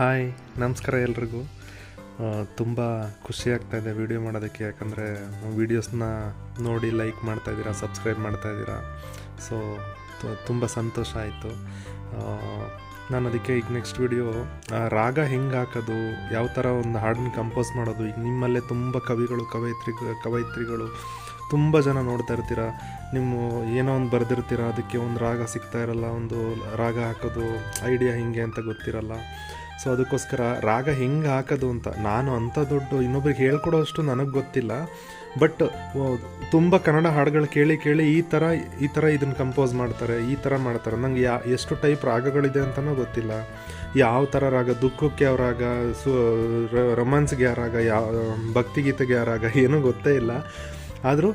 Hi, ನಮಸ್ಕಾರ ಎಲ್ರಿಗೂ. ತುಂಬ ಖುಷಿ ಆಗ್ತಾ ಇದೆ ವಿಡಿಯೋ ಮಾಡೋದಕ್ಕೆ, ಯಾಕಂದರೆ ವೀಡಿಯೋಸ್ನ ನೋಡಿ ಲೈಕ್ ಮಾಡ್ತಾ ಇದ್ದೀರಾ, ಸಬ್ಸ್ಕ್ರೈಬ್ ಮಾಡ್ತಾ ಇದ್ದೀರಾ. ಸೊ ತುಂಬ ಸಂತೋಷ ಆಯಿತು. ನಾನು ಅದಕ್ಕೆ ಈಗ ನೆಕ್ಸ್ಟ್ ವಿಡಿಯೋ ರಾಗ ಹೆಂಗೆ ಹಾಕೋದು, ಯಾವ ಥರ ಒಂದು ಹಾಡನ್ನ ಕಂಪೋಸ್ ಮಾಡೋದು, ಈಗ ನಿಮ್ಮಲ್ಲೇ ತುಂಬ ಕವಿಗಳು ಕವಯಿತ್ರಿ ಕವಯಿತ್ರಿಗಳು ತುಂಬ ಜನ ನೋಡ್ತಾ ಇರ್ತೀರ. ನಿಮ್ಮ ಏನೋ ಒಂದು ಬರೆದಿರ್ತೀರ, ಅದಕ್ಕೆ ಒಂದು ರಾಗ ಸಿಗ್ತಾ ಇರಲ್ಲ, ಒಂದು ರಾಗ ಹಾಕೋದು ಐಡಿಯಾ ಹಿಂಗೆ ಅಂತ ಗೊತ್ತಿರಲ್ಲ. ಸೊ ಅದಕ್ಕೋಸ್ಕರ ರಾಗ ಹೆಂಗೆ ಹಾಕೋದು ಅಂತ, ನಾನು ಅಂಥ ದೊಡ್ಡ ಇನ್ನೊಬ್ರಿಗೆ ಹೇಳ್ಕೊಡೋಷ್ಟು ನನಗೆ ಗೊತ್ತಿಲ್ಲ. ಬಟ್ ತುಂಬ ಕನ್ನಡ ಹಾಡುಗಳು ಕೇಳಿ ಕೇಳಿ ಈ ಥರ ಈ ಥರ ಇದನ್ನು ಕಂಪೋಸ್ ಮಾಡ್ತಾರೆ, ಈ ಥರ ಮಾಡ್ತಾರೆ. ನಂಗೆ ಯಾ, ಎಷ್ಟು ಟೈಪ್ ರಾಗಗಳಿದೆ ಅಂತಲೂ ಗೊತ್ತಿಲ್ಲ. ಯಾವ ಥರ ರಾಗ, ದುಃಖಕ್ಕೆ ಯಾವ ರಾಗ, ಸು ರೊಮ್ಯಾನ್ಸ್ಗೆ ಯಾವ ರಾಗ ಯಾವ ಭಕ್ತಿಗೀತೆಗೆ ಯಾವ ರಾಗ ಏನೂ ಗೊತ್ತೇ ಇಲ್ಲ. ಆದರೂ,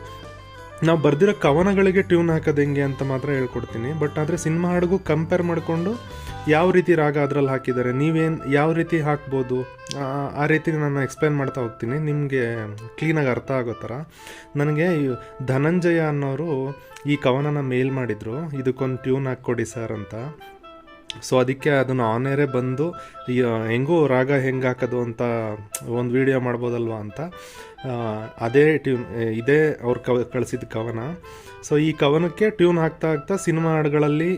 ನಾವು ಬರ್ದಿರೋ ಕವನಗಳಿಗೆ ಟ್ಯೂನ್ ಹಾಕೋದು ಹೆಂಗೆ ಅಂತ ಮಾತ್ರ ಹೇಳ್ಕೊಡ್ತೀನಿ. ಬಟ್ ಆದರೆ ಸಿನಿಮಾ ಹಾಡಿಗೂ ಕಂಪೇರ್ ಮಾಡಿಕೊಂಡು ಯಾವ ರೀತಿ ರಾಗ ಅದರಲ್ಲಿ ಹಾಕಿದ್ದಾರೆ? ನೀವೇನು ಯಾವ ರೀತಿ ಹಾಕ್ಬೋದು? ಆ- ರೀತಿ ನಾನು ಎಕ್ಸ್ಪ್ಲೇನ್ ಮಾಡ್ತಾ ಹೋಗ್ತೀನಿ. ನಿಮಗೆ ಕ್ಲೀನಾಗಿ ಅರ್ಥ ಆಗೋ ಥರ. ನನಗೆ ಧನಂಜಯ ಅನ್ನೋರು ಈ ಕವನನ ಮೇಲ್ ಮಾಡಿದರು. ಇದಕ್ಕೊಂದು ಟ್ಯೂನ್ ಹಾಕ್ಕೊಡಿ ಸರ್ ಅಂತ. ಸೊ ಅದಕ್ಕೆ ಅದನ್ನು ಆನೇರೇ ಬಂದು ಹೆಂಗೂ ರಾಗ ಹೆಂಗೆ ಹಾಕೋದು ಅಂತ ಒಂದು ವಿಡಿಯೋ ಮಾಡ್ಬೋದಲ್ವಾ ಅಂತ. ಅದೇ ಟ್ಯೂನ್ ಇದೇ ಅವ್ರು ಕವ, ಕಳಿಸಿದ ಕವನ. ಸೊ ಈ ಕವನಕ್ಕೆ ಟ್ಯೂನ್ ಹಾಕ್ತಾ ಹಾಕ್ತಾ ಸಿನಿಮಾ ಹಾಡುಗಳಲ್ಲಿ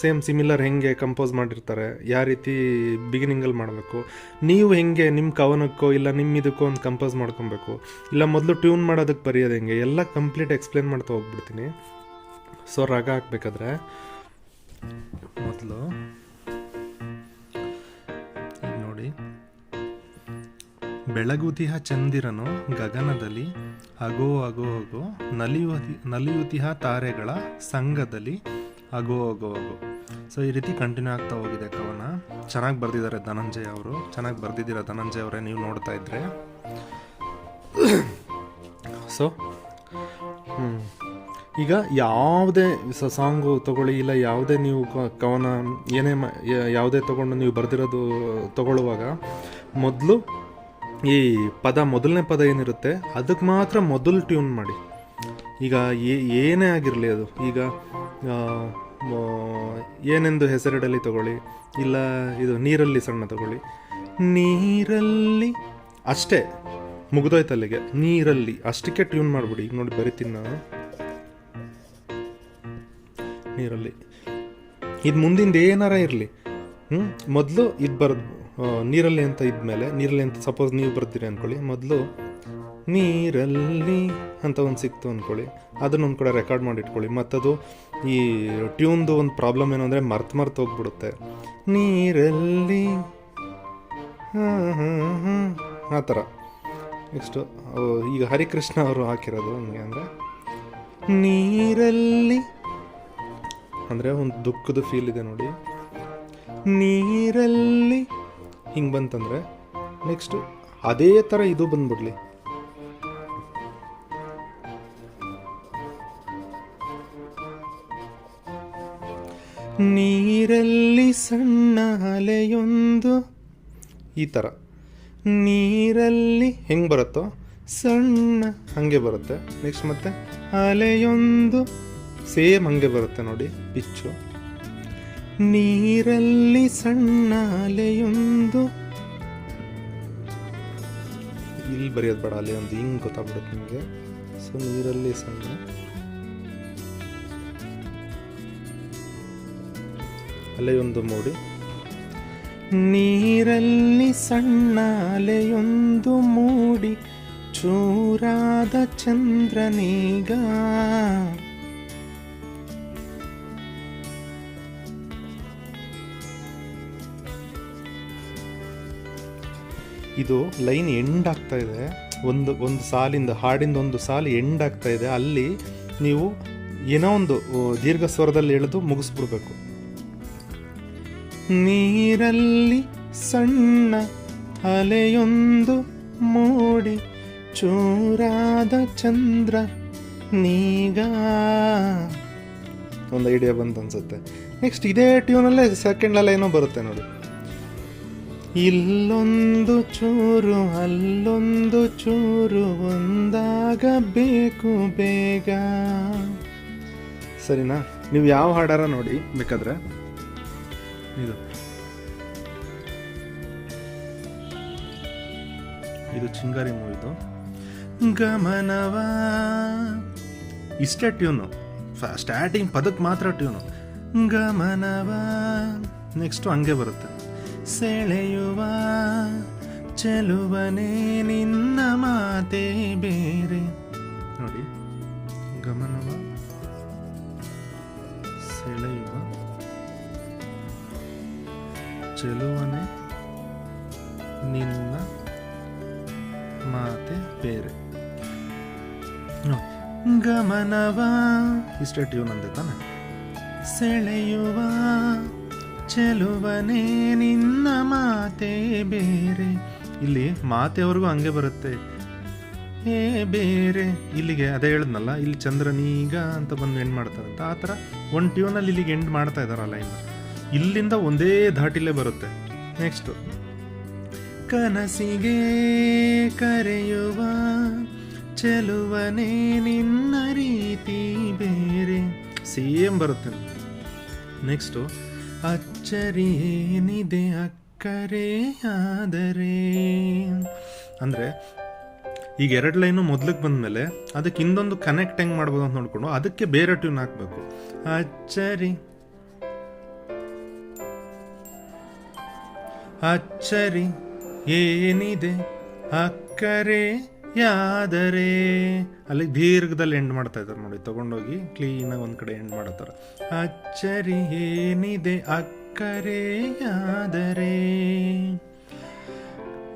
ಸೇಮ್ ಸಿಮಿಲರ್ ಹೆಂಗೆ ಕಂಪೋಸ್ ಮಾಡಿರ್ತಾರೆ ಯಾವ ರೀತಿ ಬಿಗಿನಿಂಗಲ್ಲಿ ಮಾಡಬೇಕು. ನೀವು ಹೆಂಗೆ ನಿಮ್ಮ ಕವನಕ್ಕೋ ಇಲ್ಲ ನಿಮ್ಮ ಇದಕ್ಕೋ ಒಂದು ಕಂಪೋಸ್ ಮಾಡ್ಕೊಬೇಕು. ಇಲ್ಲ ಮೊದಲು ಟ್ಯೂನ್ ಮಾಡೋದಕ್ಕೆ ಬರೆಯೋದು ಹೆಂಗೆ, ಎಲ್ಲ ಕಂಪ್ಲೀಟ್ ಎಕ್ಸ್ಪ್ಲೇನ್ ಮಾಡ್ತಾ ಹೋಗ್ಬಿಡ್ತೀನಿ. ಸೊ ರಾಗ ಹಾಕ್ಬೇಕಾದ್ರೆ, ಮೊದಲು ಬೆಳಗುತಿಹ ಚಂದಿರನು ಗಗನದಲ್ಲಿ ಅಗೋ ಅಗೋ ಅಗೋ ನಲಿಯುತಿ ನಲಿಯುತಿಹ ತಾರೆಗಳ ಸಂಘದಲ್ಲಿ ಅಗೋ ಅಗೋ ಅಗೋ. ಸೊ ಈ ರೀತಿ ಕಂಟಿನ್ಯೂ ಆಗ್ತಾ ಹೋಗಿದೆ ಕವನ. ಚೆನ್ನಾಗಿ ಬರೆದಿದ್ದಾರೆ ಧನಂಜಯ ಅವರು. ಚೆನ್ನಾಗಿ ಬರೆದಿದ್ದೀರಾ ಧನಂಜಯ ಅವರೇ, ನೀವು ನೋಡ್ತಾ ಇದ್ರೆ. ಸೊ ಈಗ ಯಾವುದೇ ಸಾಂಗು ತಗೊಳ್ಳಿ, ಇಲ್ಲ ಯಾವುದೇ ನೀವು ಕವನ ಏನೇ ಯಾವುದೇ ತೊಗೊಂಡು ನೀವು ಬರೆದಿರೋದು ತಗೊಳ್ಳುವಾಗ ಮೊದಲು ಈ ಪದ ಮೊದಲನೇ ಪದ ಏನಿರುತ್ತೆ? ಅದಕ್ಕೆ ಮಾತ್ರ ಮೊದಲು ಟ್ಯೂನ್ ಮಾಡಿ. ಈಗ ಏನೇ ಆಗಿರಲಿ ಅದು. ಈಗ ಏನೆಂದು ಹೆಸರಿಡಲಿ ತಗೊಳ್ಳಿ. ಇಲ್ಲ, ಇದು ನೀರಲ್ಲಿ ಸಣ್ಣ ತಗೊಳ್ಳಿ. ನೀರಲ್ಲಿ, ಅಷ್ಟೇ. ಮುಗಿದೋಯ್ತು ಅಲ್ಲಿಗೆ. ನೀರಲ್ಲಿ. ಅಷ್ಟಕ್ಕೆ ಟ್ಯೂನ್ ಮಾಡಿಬಿಡಿ. ಈಗ ನೋಡಿ ಬರಿತೀನಿ ನಾನು. ನೀರಲ್ಲಿ. ಇದು ಮುಂದಿಂದ ಏನಾರ ಇರಲಿ. ಹ್ಞೂ ಮೊದಲು ಇದು ಬರೋದು ನೀರಲ್ಲಿ ಅಂತ ಇದ್ಮೇಲೆ, ನೀರಲ್ಲಿ ಅಂತ ಸಪೋಸ್ ನೀವು ಬರ್ತೀರಿ ಅಂದ್ಕೊಳ್ಳಿ ಮೊದಲು ನೀರಲ್ಲಿ ಅಂತ ಒಂದು ಸಿಕ್ತು ಅಂದ್ಕೊಳ್ಳಿ ಅದನ್ನ ಒಂದು ಕೂಡ ರೆಕಾರ್ಡ್ ಮಾಡಿ ಇಟ್ಕೊಳ್ಳಿ. ಮತ್ತದು ಈ ಟ್ಯೂನ್ದು ಒಂದು ಪ್ರಾಬ್ಲಮ್ ಏನು ಅಂದರೆ ಮರ್ತು ಮರ್ತು ಹೋಗ್ಬಿಡುತ್ತೆ. ನೀರಲ್ಲಿ ಹಾಂ ಹಾಂ ಆ ಥರ. ನೆಕ್ಸ್ಟು ಈಗ ಹರಿಕೃಷ್ಣ ಅವರು ಹಾಕಿರೋದು ಹಂಗೆ ಅಂದರೆ, ನೀರಲ್ಲಿ ಅಂದರೆ ಒಂದು ದುಃಖದ ಫೀಲ್ ಇದೆ ನೋಡಿ. ನೀರಲ್ಲಿ. ಹಿಂಗೆ ಬಂತಂದರೆ ನೆಕ್ಸ್ಟು ಅದೇ ಥರ ಇದು ಬಂದ್ಬಿಡ್ಲಿ. ನೀರಲ್ಲಿ ಸಣ್ಣ ಅಲೆಯೊಂದು. ಈ ಥರ ನೀರಲ್ಲಿ ಹೆಂಗೆ ಬರುತ್ತೋ ಸಣ್ಣ ಹಾಗೆ ಬರುತ್ತೆ. ನೆಕ್ಸ್ಟ್ ಮತ್ತೆ ಅಲೆಯೊಂದು ಸೇಮ್ ಹಂಗೆ ಬರುತ್ತೆ ನೋಡಿ ಪಿಚ್ಚು ನೀರಲ್ಲಿ ಸಣ್ಣ ಅಲೆಯೊಂದು ಇಲ್ಲಿ ಬರೆಯೋದು ಬೇಡ ಅಲೆ ಒಂದು ಹಿಂಗೆ ಗೊತ್ತಾಗ್ಬಿಡುತ್ತೆ ನಿಮಗೆ. ಸೊ ನೀರಲ್ಲಿ ಸಣ್ಣ. ಅಲೆಯೊಂದು ಮೂಡಿ. ನೀರಲ್ಲಿ ಸಣ್ಣ ಅಲೆಯೊಂದು ಮೂಡಿ, ಚೂರಾದ ಚಂದ್ರನೀಗ. ಇದು ಲೈನ್ ಎಂಡ್ ಆಗ್ತಾ ಇದೆ. ಒಂದು ಒಂದು ಸಾಲಿಂದ, ಹಾಡಿಂದ ಒಂದು ಸಾಲು ಎಂಡ್ ಆಗ್ತಾ ಇದೆ. ಅಲ್ಲಿ ನೀವು ಏನೋ ಒಂದು ದೀರ್ಘ ಸ್ವರದಲ್ಲಿ ಎಳೆದು ಮುಗಿಸ್ಬಿಡ್ಬೇಕು. ನೀರಲ್ಲಿ ಸಣ್ಣ ಅಲೆಯೊಂದು ಮೂಡಿ, ಚೂರಾದ ಚಂದ್ರ ನೀಗ. ಒಂದು ಐಡಿಯಾ ಬಂತು ಅನ್ಸುತ್ತೆ. ನೆಕ್ಸ್ಟ್ ಇದೇ ಟ್ಯೂನಲ್ಲೇ ಸೆಕೆಂಡ್ ಅಲ್ಲ ಏನೋ ಬರುತ್ತೆ ನೋಡಿ. ಇಲ್ಲೊಂದು ಚೂರು, ಅಲ್ಲೊಂದು ಚೂರು, ಒಂದಾಗಬೇಕು ಬೇಗ. ಸರಿನಾ? ನೀವು ಯಾವ ಹಾಡಾರ ನೋಡಿ ಬೇಕಾದ್ರೆ? ಇದು. ಇದು ಚಿಂಗಾರಿ ಮೂವಿದು. ಗಮನವ. ಇಷ್ಟೇ ಟ್ಯೂನು. ಸ್ಟಾರ್ಟಿಂಗ್ ಪದಕ್ಕೆ ಮಾತ್ರ ಟ್ಯೂನು. ಗಮನವ. ನೆಕ್ಸ್ಟು ಹಂಗೆ ಬರುತ್ತೆ. ಸೆಳೆಯುವ ಚೆಲುವನೇ ನಿನ್ನ ಮಾತೆ ಬೇರೆ ನೋಡಿ ಗಮನವ ಸೆಳೆಯುವ ಚೆಲುವನೆ ನಿನ್ನ ಮಾತೆ ಬೇರೆ. ಗಮನವ ಇಷ್ಟೇ ಟ್ಯೂನ್ ಅಂದೆ ತಾನೆ ಸೆಳೆಯುವ ಚೆಲುವನೇ, ನಿನ್ನ ಮಾತೆ ಬೇರೆ. ಇಲ್ಲಿ ಮಾತೆವರೆಗೂ ಹಂಗೆ ಬರುತ್ತೆ. ಏ ಬೇರೆ. ಇಲ್ಲಿಗೆ ಅದೇ ಹೇಳಿದ್ನಲ್ಲ, ಇಲ್ಲಿ ಚಂದ್ರನೀಗ ಅಂತ ಬಂದು ಎಂಡ್ ಮಾಡ್ತಾರಂತ. ಆ ಥರ ಒಂದು ಟ್ಯೂನಲ್ಲಿ ಇಲ್ಲಿಗೆ ಎಂಡ್ ಮಾಡ್ತಾ ಇದಾರೆ ಲೈನ್ ಇಲ್ಲಿಂದ ಒಂದೇ ಧಾಟಿಲೇ ಬರುತ್ತೆ. ನೆಕ್ಸ್ಟು ಕನಸಿಗೆ ಕರೆಯುವ ಚೆಲುವನೇ, ನಿನ್ನ ರೀತಿ ಬೇರೆ. ಸೇಮ್ ಬರುತ್ತೆ. ನೆಕ್ಸ್ಟು ಅಚ್ಚರಿಯೇನಿದೆ ಅಕ್ಕರೆ ಆದರೆ? ಅಂದರೆ ಈಗ ಎರಡು ಲೈನು ಮೊದಲಿಗೆ ಬಂದಮೇಲೆ ಅದಕ್ಕೆ ಇನ್ನೊಂದು ಕನೆಕ್ಟ್ ಹೆಂಗೆ ಮಾಡ್ಬೋದು ಅಂತ ನೋಡಿಕೊಂಡು ಅದಕ್ಕೆ ಬೇರೆ ಟ್ಯೂನ್ ಹಾಕಬೇಕು. ಅಚ್ಚರಿ. ಅಚ್ಚರಿ ಏನಿದೆ ಅಕ್ಕರೆ ಯಾದರೆ? ಅಲ್ಲಿ ದೀರ್ಘದಲ್ಲಿ ಎಂಡ್ ಮಾಡ್ತಾ ಇದ್ದಾರೆ ನೋಡಿ, ತಗೊಂಡೋಗಿ ಕ್ಲೀನಾಗಿ ಒಂದು ಕಡೆ ಎಂಡ್ ಮಾಡತ್ತಾರೆ. ಅಚ್ಚರಿ ಏನಿದೆ, ಅಕ್ಕರೆ ಯಾದರೆ?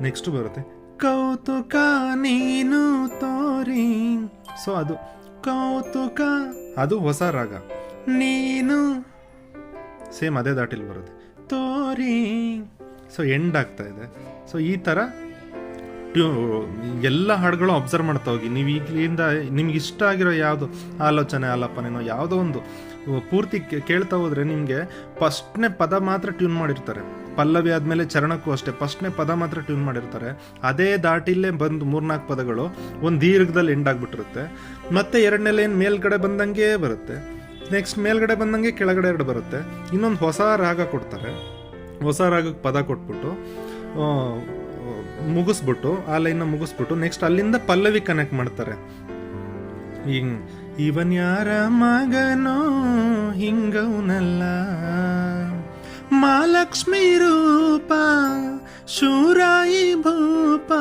ನೆಕ್ಸ್ಟ್ ಬರುತ್ತೆ. ಕೌತುಕ ನೀನು ತೋರಿ. ಸೊ ಅದು ಕೌತುಕ, ಅದು ಹೊಸ ರಾಗ. ನೀನು, ಸೇಮ್ ಅದೇ ದಾಟಿಲ್ ಬರುತ್ತೆ. ತೋರಿ. ಸೊ ಎಂಡ್ ಆಗ್ತಾ ಇದೆ. ಸೊ ಈ ಥರ ಟ್ಯೂ ಎಲ್ಲ ಹಾಡುಗಳು ಅಬ್ಸರ್ವ್ ಮಾಡ್ತಾ ಹೋಗಿ. ನೀವು ಈಗಲಿಂದ ನಿಮ್ಗೆ ಇಷ್ಟ ಆಗಿರೋ ಯಾವುದು ಆಲೋಚನೆ, ಆಲಾಪನೆನೋ ಯಾವುದೋ ಒಂದು ಪೂರ್ತಿ ಕೇಳ್ತಾ ಹೋದರೆ ನಿಮಗೆ ಫಸ್ಟ್ನೇ ಪದ ಮಾತ್ರ ಟ್ಯೂನ್ ಮಾಡಿರ್ತಾರೆ. ಪಲ್ಲವಿ ಆದಮೇಲೆ ಚರಣಕ್ಕೂ ಅಷ್ಟೇ, ಫಸ್ಟ್ನೇ ಪದ ಮಾತ್ರ ಟ್ಯೂನ್ ಮಾಡಿರ್ತಾರೆ. ಅದೇ ದಾಟಿಲ್ಲೇ ಬಂದು ಮೂರ್ನಾಲ್ಕು ಪದಗಳು ಒಂದು ದೀರ್ಘದಲ್ಲಿ ಎಂಡ್ ಆಗಿಬಿಟ್ಟಿರುತ್ತೆ. ಮತ್ತೆ ಎರಡನೇ ಲೈನ್ ಮೇಲ್ಗಡೆ ಬಂದಂಗೆ ಬರುತ್ತೆ. ನೆಕ್ಸ್ಟ್ ಮೇಲ್ಗಡೆ ಬಂದಂಗೆ ಕೆಳಗಡೆ ಎರಡು ಬರುತ್ತೆ. ಇನ್ನೊಂದು ಹೊಸ ರಾಗ ಕೊಡ್ತಾರೆ. ಹೊಸ ರಾಗಕ್ಕೆ ಪದ ಕೊಟ್ಬಿಟ್ಟು ಮುಗಿಸ್ಬಿಟ್ಟು, ಆ ಲೈನ್ನ ಮುಗಿಸ್ಬಿಟ್ಟು ನೆಕ್ಸ್ಟ್ ಅಲ್ಲಿಂದ ಪಲ್ಲವಿ ಕನೆಕ್ಟ್ ಮಾಡ್ತಾರೆ. ಹಿಂಗ್, ಇವನ್ ಯಾರ ಮಗನೋ ಹಿಂಗವನಲ್ಲ. ಮಾಲಕ್ಷ್ಮಿ ರೂಪ, ಶೂರಾಯಿ ಭೂಪ,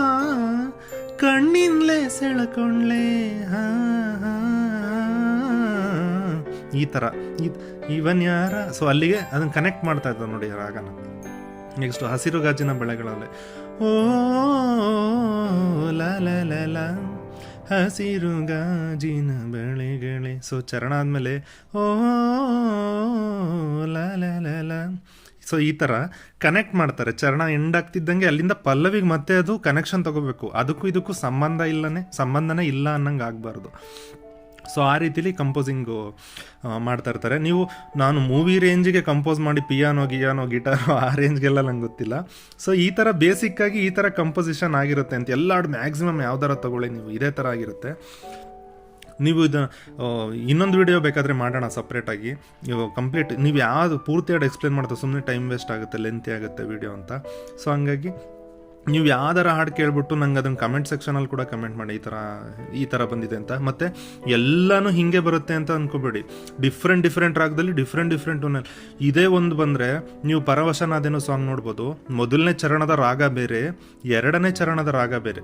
ಕಣ್ಣಿನ್ಲೆ ಸೆಳ್ಕೊಂಡ್ಲೆ, ಹಾ. ಈ ಥರ ಇವನ್ ಯಾರ? ಸೊ ಅಲ್ಲಿಗೆ ಅದನ್ನ ಕನೆಕ್ಟ್ ಮಾಡ್ತಾ ಇದ್ದ ನೋಡಿ ರಾಗನ. ನೆಕ್ಸ್ಟ್ ಹಸಿರು ಗಾಜಿನ ಬೆಳೆಗಳಲ್ಲಿ. ಓ, ಲ ಹಸಿರು ಗಾಜಿನ ಬೆಳೆಗಳೇ. ಸೊ ಚರಣ ಆದಮೇಲೆ, ಓ, ಲ ಸೊ ಈ ಥರ ಕನೆಕ್ಟ್ ಮಾಡ್ತಾರೆ. ಚರಣ ಎಂಡ್ ಆಗ್ತಿದ್ದಂಗೆ ಅಲ್ಲಿಂದ ಪಲ್ಲವಿಗೆ ಮತ್ತೆ ಅದು ಕನೆಕ್ಷನ್ ತಗೋಬೇಕು. ಅದಕ್ಕೂ ಇದಕ್ಕೂ ಸಂಬಂಧ ಇಲ್ಲನೇ, ಸಂಬಂಧನೇ ಇಲ್ಲ ಅನ್ನಂಗೆ ಆಗಬಾರ್ದು. ಸೊ ಆ ರೀತಿಲಿ ಕಂಪೋಸಿಂಗು ಮಾಡ್ತಾ ಇರ್ತಾರೆ. ನೀವು, ನಾನು ಮೂವಿ ರೇಂಜಿಗೆ ಕಂಪೋಸ್ ಮಾಡಿ ಪಿಯಾನೋ ಗಿಯಾನೋ ಗಿಟಾರೋ ಆ ರೇಂಜ್ಗೆಲ್ಲ ನಂಗೆ ಗೊತ್ತಿಲ್ಲ. ಸೊ ಈ ಥರ ಬೇಸಿಕ್ಕಾಗಿ ಈ ಥರ ಕಂಪೋಸಿಷನ್ ಆಗಿರುತ್ತೆ ಅಂತ ಎಲ್ಲ ಮ್ಯಾಕ್ಸಿಮಮ್ ಯಾವ ಥರ ತಗೊಳ್ಳಿ ನೀವು, ಇದೇ ಥರ ಆಗಿರುತ್ತೆ. ನೀವು ಇದು ಇನ್ನೊಂದು ವಿಡಿಯೋ ಬೇಕಾದರೆ ಮಾಡೋಣ ಸಪ್ರೇಟಾಗಿ ನೀವು ಕಂಪ್ಲೀಟ್ ನೀವು ಯಾವುದು ಪೂರ್ತಿಯಾಗಿ ಎಕ್ಸ್ಪ್ಲೇನ್ ಮಾಡ್ತಾ ಸುಮ್ಮನೆ ಟೈಮ್ ವೇಸ್ಟ್ ಆಗುತ್ತೆ ಲೆಂತಿ ಆಗುತ್ತೆ ವಿಡಿಯೋ ಅಂತ. ಸೊ ಹಂಗಾಗಿ ನೀವು ಯಾವ್ದಾರ ಹಾಡು ಕೇಳ್ಬಿಟ್ಟು ನಂಗೆ ಅದನ್ನು ಕಮೆಂಟ್ ಸೆಕ್ಷನಲ್ಲಿ ಕೂಡ ಕಮೆಂಟ್ ಮಾಡಿ, ಈ ಥರ ಈ ಥರ ಬಂದಿದೆ ಅಂತ. ಮತ್ತು ಎಲ್ಲನೂ ಹಿಂಗೆ ಬರುತ್ತೆ ಅಂತ ಅನ್ಕೋಬೇಡಿ. ಡಿಫ್ರೆಂಟ್ ಡಿಫ್ರೆಂಟ್ ರಾಗದಲ್ಲಿ ಡಿಫ್ರೆಂಟ್ ಡಿಫ್ರೆಂಟ್ ಟೂನಲ್ಲಿ ಇದೇ ಒಂದು ಬಂದರೆ, ನೀವು ಪರವಶನಾದೇನೋ ಸಾಂಗ್ ನೋಡ್ಬೋದು. ಮೊದಲನೇ ಚರಣದ ರಾಗ ಬೇರೆ, ಎರಡನೇ ಚರಣದ ರಾಗ ಬೇರೆ.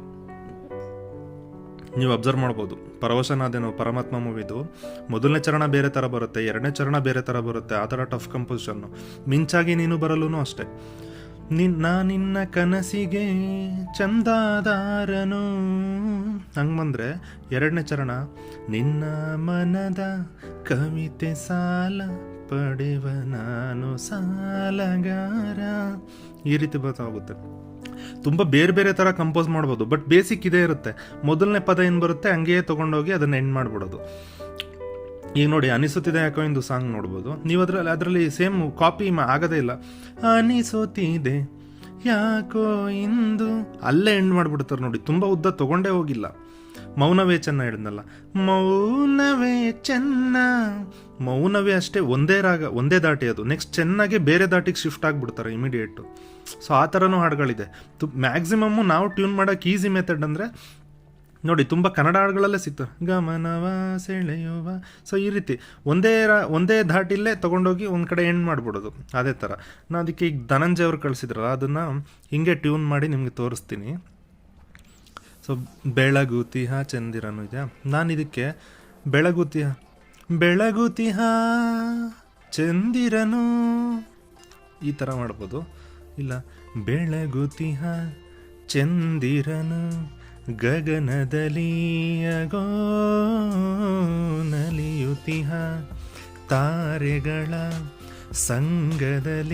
ನೀವು ಅಬ್ಸರ್ವ್ ಮಾಡ್ಬೋದು. ಪರವಶನಾದೇನೋ, ಪರಮಾತ್ಮ ಮೂವಿದು. ಮೊದಲನೇ ಚರಣ ಬೇರೆ ಥರ ಬರುತ್ತೆ, ಎರಡನೇ ಚರಣ ಬೇರೆ ಥರ ಬರುತ್ತೆ. ಆ ಥರ ಟಫ್ ಕಂಪೋಸಿಷನ್ನು ಮಿಂಚಾಗಿ ನೀನು ಬರಲೂ ಅಷ್ಟೇ. ನಿನ್ನ ನಿನ್ನ ಕನಸಿಗೆ ಚಂದಾದಾರನು. ಹಂಗೆ ಬಂದರೆ ಎರಡನೇ ಚರಣ, ನಿನ್ನ ಮನದ ಕವಿತೆ ಸಾಲ ಪಡೆವ ನಾನು ಸಾಲಗಾರ. ಈ ರೀತಿ ಬರ್ತಾ ತುಂಬ ಬೇರೆ ಬೇರೆ ಥರ ಕಂಪೋಸ್ ಮಾಡ್ಬೋದು ಬಟ್ ಬೇಸಿಕ್ ಇದೇ ಇರುತ್ತೆ. ಮೊದಲನೇ ಪದ ಏನು ಬರುತ್ತೆ, ಹಂಗೆಯೇ ತೊಗೊಂಡೋಗಿ ಅದನ್ನು ಎಂಡ್ ಮಾಡ್ಬಿಡೋದು. ಈಗ ನೋಡಿ ಅನಿಸುತ್ತಿದೆ ಯಾಕೋ ಎಂದು ಸಾಂಗ್ ನೋಡ್ಬೋದು. ನೀವು ಅದರಲ್ಲಿ ಅದರಲ್ಲಿ ಸೇಮ್ ಕಾಪಿ ಆಗದೇ ಇಲ್ಲ. ಅನಿಸುತ್ತಿದೆ ಯಾಕೋ ಇಂದು. ಅಲ್ಲೇ ಎಂಡ್ ಮಾಡಿಬಿಡ್ತಾರೆ ನೋಡಿ. ತುಂಬ ಉದ್ದ ತಗೊಂಡೇ ಹೋಗಿಲ್ಲ. ಮೌನವೇ ಚೆನ್ನ ಹೇಳಿದ್ನಲ್ಲ ಮೌನವೇ ಚೆನ್ನ. ಮೌನವೇ ಅಷ್ಟೇ ಒಂದೇ ರಾಗ, ಒಂದೇ ದಾಟಿ ಅದು. ನೆಕ್ಸ್ಟ್ ಚೆನ್ನಾಗಿ ಬೇರೆ ದಾಟಿಗೆ ಶಿಫ್ಟ್ ಆಗಿಬಿಡ್ತಾರೆ ಇಮಿಡಿಯೇಟು ಸೊ ಆ ಥರನೂ ಹಾಡುಗಳಿದೆ. ತು ಮ್ಯಾಕ್ಸಿಮಮ್ಮು ನಾವು ಟ್ಯೂನ್ ಮಾಡೋಕ್ಕೆ ಈಸಿ ಮೆಥಡ್ ಅಂದರೆ ನೋಡಿ, ತುಂಬ ಕನ್ನಡ ಹಾಡುಗಳಲ್ಲೇ ಸಿಕ್ತು. ಗಮನವ, ಸೆಳೆಯುವ. ಸೊ ಈ ರೀತಿ ಒಂದೇ ಒಂದೇ ಧಾಟಿಲ್ಲೇ ತೊಗೊಂಡೋಗಿ ಒಂದು ಕಡೆ ಎಂಡ್ ಮಾಡಿಬಿಡೋದು. ಅದೇ ಥರ ನಾನು ಅದಕ್ಕೆ ಈಗ ಧನಂಜಯ ಅವರು ಕಳಿಸಿದ್ರಲ್ಲ, ಅದನ್ನು ಹಿಂಗೆ ಟ್ಯೂನ್ ಮಾಡಿ ನಿಮಗೆ ತೋರಿಸ್ತೀನಿ. ಸೊ ಬೆಳಗುತಿಹ ಚಂದಿರನು ಇದೆಯಾ? ನಾನು ಇದಕ್ಕೆ ಬೆಳಗುತಿಹ ಬೆಳಗುತಿಹ ಚಂದಿರನು. ಈ ಥರ ಮಾಡ್ಬೋದು. ಇಲ್ಲ, ಬೆಳಗುತಿಹ ಚಂದಿರನು. ಗಗನದಲ್ಲಿ ಅಗೋ ನಲಿಯುತಿಹ ತಾರೆಗಳ ಸಂಗದಲಿಯಗೋ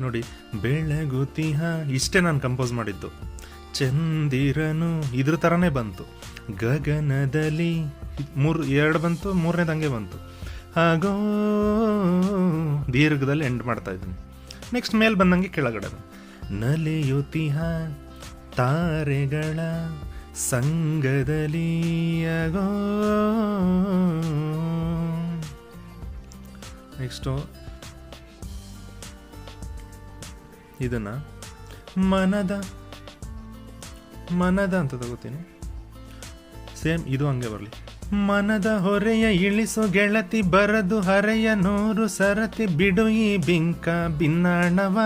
ನೋಡಿ, ಬೆಳಗುತಿಹ, ಇಷ್ಟೇ ನಾನು ಕಂಪೋಸ್ ಮಾಡಿದ್ದು. ಚಂದಿರನು ಇದ್ರ ಥರನೇ ಬಂತು. ಗಗನದಲ್ಲಿ ಮೂರು, ಎರಡು ಬಂತು, ಮೂರನೇದಂಗೆ ಬಂತು. ಹಾಗೋ, ದೀರ್ಘದಲ್ಲಿ ಎಂಡ್ ಮಾಡ್ತಾ ಇದ್ದೀನಿ. ನೆಕ್ಸ್ಟ್ ಮೇಲೆ ಬಂದಂಗೆ ಕೆಳಗಡೆ. ನಲಿಯುತಿಹ ತಾರೆಗಳ ಸಂಗದಲ್ಲಿ ಅಗೋ. ನೆಕ್ಸ್ಟು ಇದನ್ನ ಮನದ ಮನದ ಅಂತ ತಗೋತೀನಿ. ಸೇಮ್ ಇದು ಹಂಗೆ ಬರಲಿ. ಮನದ ಹೊರೆಯ ಇಳಿಸು ಗೆಳತಿ ಬರದು ಹರೆಯ ನೂರು ಸರತಿ ಬಿಡು ಈ ಬಿಂಕ ಬಿನ್ನಾಣವ,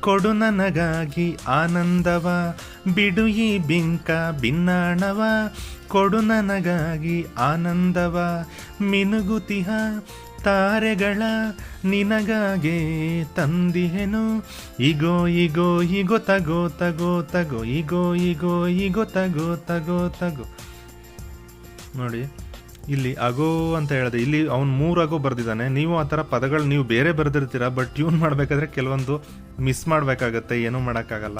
ಕೊಡು ನನಗಾಗಿ ಆನಂದವ. ಬಿಡು ಈ ಬಿಂಕ ಬಿನ್ನಾಣವ, ಕೊಡು ನನಗಾಗಿ ಆನಂದವ. ಮಿನುಗುತಿಹ ತಾರೆಗಳ ನಿನಗಾಗೆ ತಂದಿಹೆನು. ಇಗೋ ಇಗೋ ಇಗೋ, ತಗೋ ತಗೋ ತಗೋ, ಇಗೋ ಇಗೋ ಇಗೋ, ತಗೋ ತಗೋ ತಗೋ. ನೋಡಿ. ಇಲ್ಲಿ ಅಗೋ ಅಂತ ಹೇಳಿದೆ. ಇಲ್ಲಿ ಅವ್ನು ಮೂರು ಅಗೋ ಬರೆದಿದ್ದಾನೆ. ನೀವು ಆ ಥರ ಪದಗಳು ನೀವು ಬೇರೆ ಬರೆದಿರ್ತೀರ, ಬಟ್ ಟ್ಯೂನ್ ಮಾಡಬೇಕಾದ್ರೆ ಕೆಲವೊಂದು ಮಿಸ್ ಮಾಡಬೇಕಾಗತ್ತೆ, ಏನೂ ಮಾಡೋಕ್ಕಾಗಲ್ಲ.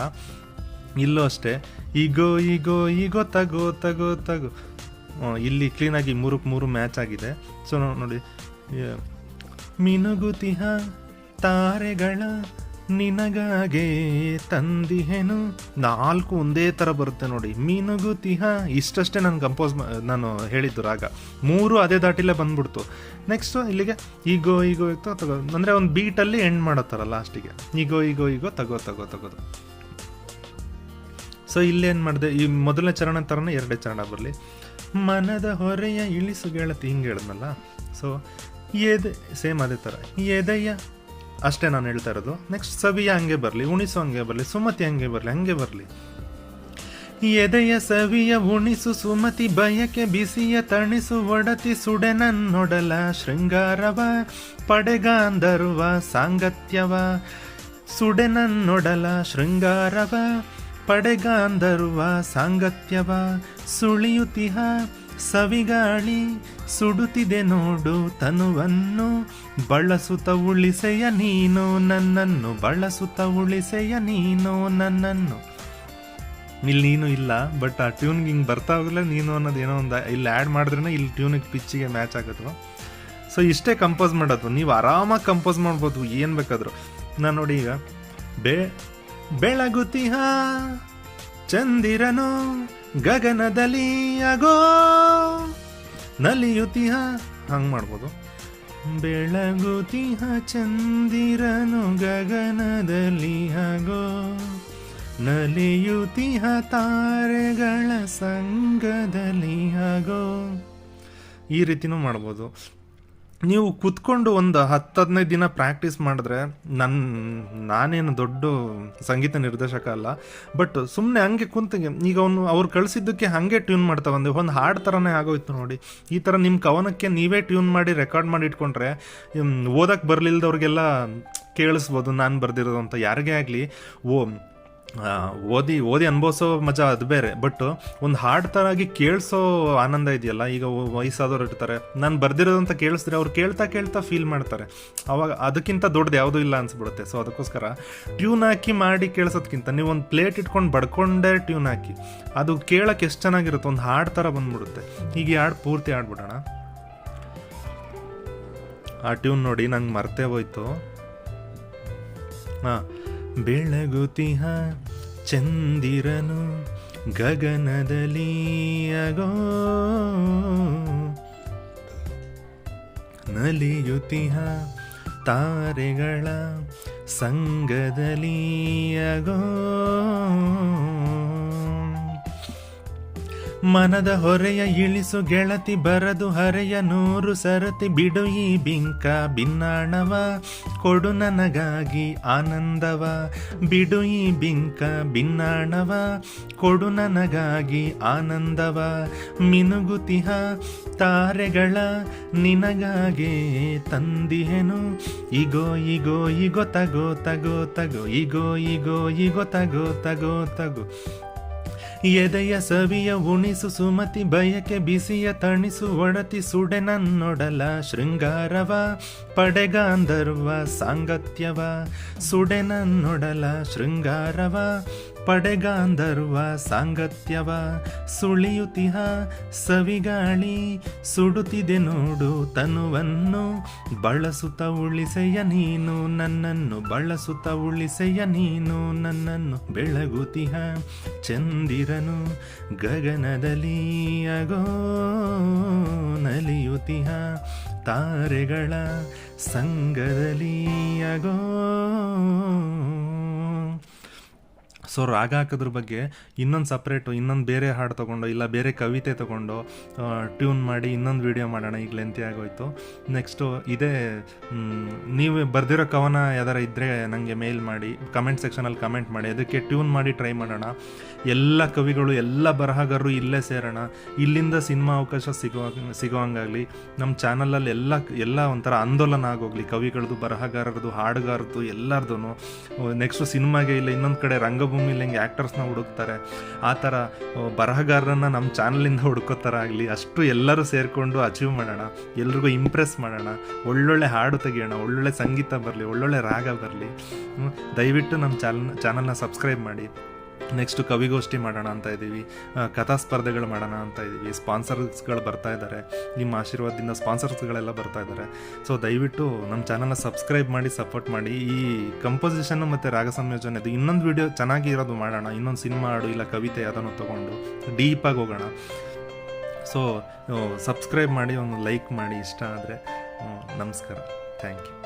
ಇಲ್ಲೂ ಅಷ್ಟೇ. ಈಗೋ ಈಗೋ ಈಗೋ ತಗೋ ತಗೋ ತಗೋ. ಇಲ್ಲಿ ಕ್ಲೀನಾಗಿ ಮೂರಕ್ಕೆ ಮೂರು ಮ್ಯಾಚ್ ಆಗಿದೆ. ಸೊ ನೋಡಿ. ಮಿನುಗುತಿಹ, ತಾರೆಗಳ ನಿನಗಾಗೆ ತಂದಿಹೇನು? ನಾಲ್ಕು ಒಂದೇ ಥರ ಬರುತ್ತೆ ನೋಡಿ. ಮೀನುಗುತಿಹ ಇಷ್ಟಷ್ಟೇ ನಾನು ಕಂಪೋಸ್ ನಾನು ಹೇಳಿದ್ದು ರಾಗ. ಮೂರು ಅದೇ ದಾಟಿಲೇ ಬಂದ್ಬಿಡ್ತು. ನೆಕ್ಸ್ಟು ಇಲ್ಲಿಗೆ, ಈಗೋ ಈಗೋ, ಇತ್ತು, ತಗೋ. ಅಂದರೆ ಒಂದು ಬೀಟಲ್ಲಿ ಎಂಡ್ ಮಾಡೋ ಥರ ಲಾಸ್ಟಿಗೆ ಈಗೋ ಈಗೋ ಈಗೋ, ತಗೋ ತಗೋ ತಗೋದು ಸೊ ಇಲ್ಲೇನು ಮಾಡಿದೆ? ಈ ಮೊದಲನೇ ಚರಣ ಥರನೇ ಎರಡೇ ಚರಣ ಬರಲಿ. ಮನದ ಹೊರೆಯ ಇಳಿಸು ಗೆಳತಿ, ಹಿಂಗೆ ಹೇಳಿದ್ನಲ್ಲ. ಸೊ ಎದೆ ಸೇಮ್ ಅದೇ ಥರ. ಎದೆಯ ಅಷ್ಟೇ ನಾನು ಹೇಳ್ತಾ ಇರೋದು. ನೆಕ್ಸ್ಟ್ ಸವಿಯ ಹಂಗೆ ಬರಲಿ, ಉಣಿಸು ಹಂಗೆ ಬರಲಿ, ಸುಮತಿ ಹಂಗೆ ಬರಲಿ ಹಂಗೆ ಬರಲಿ. ಎದೆಯ ಸವಿಯ ಉಣಿಸು, ಸುಮತಿ ಬಯಕೆ ಬಿಸಿಯ ತಣಿಸು, ಒಡತಿ ಸುಡೆ ನನ್ನೊಡಲ ಶೃಂಗಾರವ ಪಡೆಗಾಂಧರ್ವ ಸಾಂಗತ್ಯವ. ಸುಡೆ ನನ್ನೊಡಲ ಶೃಂಗಾರವ ಪಡೆಗಾಂಧರ್ವ ಸಾಂಗತ್ಯವ. ಸುಳಿಯುತಿಹ ಸವಿಗಾಳಿ ಸುಡುತ್ತಿದೆ ನೋಡು ತನುವನ್ನು. ಬಳಸುತ್ತ ಉಳಿಸೆಯ ನೀನು ನನ್ನನ್ನು. ಬಳಸುತ್ತ ಉಳಿಸೆಯ ನೀನು ನನ್ನನ್ನು. ಇಲ್ಲಿ ನೀನು ಇಲ್ಲ ಬಟ್ ಆ ಟ್ಯೂನ್ಗೆ ಹಿಂಗೆ ಬರ್ತಾ ಹೋಗಲೇ ನೀನು ಅನ್ನೋದು ಏನೋ ಒಂದು ಇಲ್ಲಿ ಆ್ಯಡ್ ಮಾಡಿದ್ರೇ ಇಲ್ಲಿ ಟ್ಯೂನಿಗೆ ಪಿಚ್ಚಿಗೆ ಮ್ಯಾಚ್ ಆಗೋದು ಸೊ ಇಷ್ಟೇ ಕಂಪೋಸ್ ಮಾಡೋದು. ನೀವು ಆರಾಮಾಗಿ ಕಂಪೋಸ್ ಮಾಡ್ಬೋದು, ಏನು ಬೇಕಾದರೂ. ನಾನು ನೋಡಿ ಈಗ, ಬೇ ಬೆಳಗುತಿಹ ಚಂದಿರನು. ಗಗನದಲ್ಲಿ ನಲಿಯುತಿಹ, ಹಂಗೆ ಮಾಡ್ಬೋದು. ಬೆಳಗುತಿಹ ಚಂದಿರನು ಗಗನದಲ್ಲಿ ಆಗೋ ನಲಿಯುತಿಹ ತಾರೆಗಳ ಸಂಗದಲ್ಲಿ ಆಗೋ ಈ ರೀತಿನೂ ಮಾಡ್ಬೋದು. ನೀವು ಕುತ್ಕೊಂಡು ಒಂದು ಹತ್ತು ಹದಿನೈದು ದಿನ ಪ್ರಾಕ್ಟೀಸ್ ಮಾಡಿದ್ರೆ ನನ್ನ ನಾನೇನು ದೊಡ್ಡ ಸಂಗೀತ ನಿರ್ದೇಶಕ ಅಲ್ಲ, ಬಟ್ ಸುಮ್ಮನೆ ಹಂಗೆ ಕುಂತಿಗೆ ಈಗ ಅವನು, ಅವ್ರು ಕಳಿಸಿದ್ದಕ್ಕೆ ಹಾಗೆ ಟ್ಯೂನ್ ಮಾಡ್ತಾ ಬಂದೆ. ಒಂದು ಹಾಡು ಥರನೇ ಆಗೋಯ್ತು ನೋಡಿ. ಈ ಥರ ನಿಮ್ಮ ಕವನಕ್ಕೆ ನೀವೇ ಟ್ಯೂನ್ ಮಾಡಿ, ರೆಕಾರ್ಡ್ ಮಾಡಿ ಇಟ್ಕೊಂಡ್ರೆ ಓದಕ್ಕೆ ಬರಲಿಲ್ಲದವ್ರಿಗೆಲ್ಲ ಕೇಳಿಸ್ಬೋದು, ನಾನು ಬರೆದಿರೋದು ಅಂತ. ಯಾರಿಗೇ ಆಗಲಿ, ಓ ಓದಿ ಓದಿ ಅನುಭವಿಸೋ ಮಜಾ ಅದು ಬೇರೆ. ಬಟ್ ಒಂದು ಹಾಡ್ ತರಾಗಿ ಕೇಳಿಸೋ ಆನಂದ ಇದೆಯಲ್ಲ, ಈಗ ವಯಸ್ಸಾದವ್ರು ಇರ್ತಾರೆ. ನಾನು ಬರ್ದಿರೋದಂತ ಕೇಳಿಸಿದ್ರೆ ಅವ್ರು ಕೇಳ್ತಾ ಕೇಳ್ತಾ ಫೀಲ್ ಮಾಡ್ತಾರೆ. ಅವಾಗ ಅದಕ್ಕಿಂತ ದೊಡ್ಡದು ಯಾವುದೂ ಇಲ್ಲ ಅನ್ಸ್ಬಿಡುತ್ತೆ. ಸೊ ಅದಕ್ಕೋಸ್ಕರ ಟ್ಯೂನ್ ಹಾಕಿ ಮಾಡಿ ಕೇಳಿಸೋದ್ಕಿಂತ, ನೀವು ಒಂದು ಪ್ಲೇಟ್ ಇಟ್ಕೊಂಡು ಬಡ್ಕೊಂಡೇ ಟ್ಯೂನ್ ಹಾಕಿ. ಅದು ಕೇಳಕ್ಕೆ ಎಷ್ಟು ಚೆನ್ನಾಗಿರುತ್ತೆ, ಒಂದು ಹಾಡ್ ಥರ ಬಂದ್ಬಿಡುತ್ತೆ. ಈಗ ಈ ಹಾಡು ಪೂರ್ತಿ ಆಡ್ಬಿಡೋಣ ಆ ಟ್ಯೂನ್ ನೋಡಿ ನಂಗೆ ಮರ್ತೇ ಹೋಯ್ತು. ಹಾ. ಬೆಳಗುತಿಹ ಚಂದಿರನು ಗಗನದಲ್ಲಿ ಅಗೋ. ನಲಿಯುತಿಹ ತಾರೆಗಳ ಸಂಗದಲ್ಲಿ ಅಗೋ. ಮನದ ಹೊರೆಯ ಇಳಿಸು ಗೆಳತಿ ಬರದು ಹರೆಯ ನೂರು ಸರತಿ ಬಿಡು ಈ ಬಿಂಕ ಭಿನ್ನಾಣವ ಕೊಡು ನನಗಾಗಿ ಆನಂದವ. ಬಿಡು ಈ ಬಿಂಕ ಭಿನ್ನಾಣವ ಕೊಡು ನನಗಾಗಿ ಆನಂದವ. ಮಿನುಗುತಿಹ ತಾರೆಗಳ ನಿನಗಾಗೆ ತಂದಿಹೆನು. ಇಗೋ ಇಗೋ ಇಗೋ, ತಗೋ ತಗೋ ತಗೋ, ಇಗೋ ಇಗೋ ಇಗೋ, ತಗೋ ತಗೋ ತಗೋ. ಎದೆಯ ಸವಿಯ ಉಣಿಸು ಸುಮತಿ, ಬಯಕೆ ಬಿಸಿಯ ತಣಿಸು ಒಡತಿ ಸುಡೆ ನನ್ನೊಡಲ ಶೃಂಗಾರವ ಪಡೆಗಾಂಧರ್ವ ಸಾಂಗತ್ಯವ, ಸುಡೆ ನನ್ನೊಡಲ ಶೃಂಗಾರವ. ಪಡೆಗಾಂಧರ್ವ ಸಾಂಗತ್ಯವ ಸುಳಿಯುತಿಹ ಸವಿಗಾಳಿ ಸುಡುತ್ತಿದೆ ನೋಡು ತನುವನ್ನು ಬಳಸುತ್ತ ಉಳಿಸೆಯ ನೀನು ನನ್ನನ್ನು ಬಳಸುತ್ತ ಉಳಿಸೆಯ ನೀನು ನನ್ನನ್ನು ಬೆಳಗುತಿಹ ಚಂದಿರನು ಗಗನದಲ್ಲಿ ಅಗೋ ನಲಿಯುತಿಹ ತಾರೆಗಳ ಸಂಗದಲ್ಲಿ ಅಗೋ ಸೊ ರಾಗ ಹಾಕೋದ್ರ ಬಗ್ಗೆ ಇನ್ನೊಂದು ಸಪ್ರೇಟು ಇನ್ನೊಂದು ಬೇರೆ ಹಾಡು ತೊಗೊಂಡು, ಇಲ್ಲ ಬೇರೆ ಕವಿತೆ ತೊಗೊಂಡು ಟ್ಯೂನ್ ಮಾಡಿ ಇನ್ನೊಂದು ವಿಡಿಯೋ ಮಾಡೋಣ. ಈಗ ಲೆಂತಿ ಆಗೋಯ್ತು. ನೆಕ್ಸ್ಟು ಇದೇ ನೀವು ಬರೆದಿರೋ ಕವನ ಯಾವ್ದಾರ ಇದ್ದರೆ ನನಗೆ ಮೇಲ್ ಮಾಡಿ ಕಮೆಂಟ್ ಸೆಕ್ಷನಲ್ಲಿ ಕಮೆಂಟ್ ಮಾಡಿ, ಅದಕ್ಕೆ ಟ್ಯೂನ್ ಮಾಡಿ ಟ್ರೈ ಮಾಡೋಣ. ಎಲ್ಲ ಕವಿಗಳು, ಎಲ್ಲ ಬರಹಗಾರರು ಇಲ್ಲೇ ಸೇರೋಣ. ಇಲ್ಲಿಂದ ಸಿನಿಮಾ ಅವಕಾಶ ಸಿಗೋ ಹಂಗಾಗಲಿ ನಮ್ಮ ಚಾನಲಲ್ಲಿ ಎಲ್ಲ ಎಲ್ಲ ಒಂಥರ ಆಂದೋಲನ ಆಗೋಗ್ಲಿ. ಕವಿಗಳದ್ದು ಬರಹಗಾರರದು ಹಾಡುಗಾರದ್ದು ಎಲ್ಲರದು ನೆಕ್ಸ್ಟ್ ಸಿನಿಮಾಗೆ ಇಲ್ಲ, ಇನ್ನೊಂದು ಕಡೆ ರಂಗಭೂಮಿಲಿ ಹೆಂಗೆ ಆ್ಯಕ್ಟರ್ಸ್ನ ಹುಡುಕ್ತಾರೆ. ಆ ಥರ ಬರಹಗಾರರನ್ನ ನಮ್ಮ ಚಾನಲಿಂದ ಹುಡ್ಕೋ ಥರ ಆಗಲಿ. ಅಷ್ಟು ಎಲ್ಲರೂ ಸೇರಿಕೊಂಡು ಅಚೀವ್ ಮಾಡೋಣ. ಎಲ್ರಿಗೂ ಇಂಪ್ರೆಸ್ ಮಾಡೋಣ. ಒಳ್ಳೊಳ್ಳೆ ಹಾಡು ತೆಗಿಯೋಣ. ಒಳ್ಳೊಳ್ಳೆ ಸಂಗೀತ ಬರಲಿ, ಒಳ್ಳೊಳ್ಳೆ ರಾಗ ಬರಲಿ. ದಯವಿಟ್ಟು ನಮ್ಮ ಚಾನಲ್ ಚಾನಲ್ನ ಸಬ್ಸ್ಕ್ರೈಬ್ ಮಾಡಿ. ನೆಕ್ಸ್ಟ್ ಕವಿಗೋಷ್ಠಿ ಮಾಡೋಣ ಅಂತ ಇದ್ದೀವಿ. ಕಥಾ ಸ್ಪರ್ಧೆಗಳು ಮಾಡೋಣ ಅಂತ ಇದ್ದೀವಿ. ಸ್ಪಾನ್ಸರ್ಸ್ಗಳು ಬರ್ತಾ ಇದ್ದಾರೆ. ನಿಮ್ಮ ಆಶೀರ್ವಾದದಿಂದ ಸ್ಪಾನ್ಸರ್ಸ್ಗಳೆಲ್ಲ ಬರ್ತಾ ಇದ್ದಾರೆ. ಸೊ, ದಯವಿಟ್ಟು ನಮ್ಮ ಚಾನಲ್ನ ಸಬ್ಸ್ಕ್ರೈಬ್ ಮಾಡಿ, ಸಪೋರ್ಟ್ ಮಾಡಿ. ಈ ಕಂಪೋಸಿಷನ್ನು ಮತ್ತು ರಾಗ ಸಂಯೋಜನೆ ಇದು ಇನ್ನೊಂದು ವಿಡಿಯೋ ಚೆನ್ನಾಗಿ ಇರೋದು ಮಾಡೋಣ. ಇನ್ನೊಂದು ಸಿನಿಮಾ ಹಾಡು ಇಲ್ಲ ಕವಿತೆ ಯಾವುದನ್ನು ತೊಗೊಂಡು ಡೀಪಾಗಿ ಹೋಗೋಣ. ಸೊ ಸಬ್ಸ್ಕ್ರೈಬ್ ಮಾಡಿ, ಒಂದು ಲೈಕ್ ಮಾಡಿ, ಇಷ್ಟ ಆದರೆ ನಮಸ್ಕಾರ. Thank you.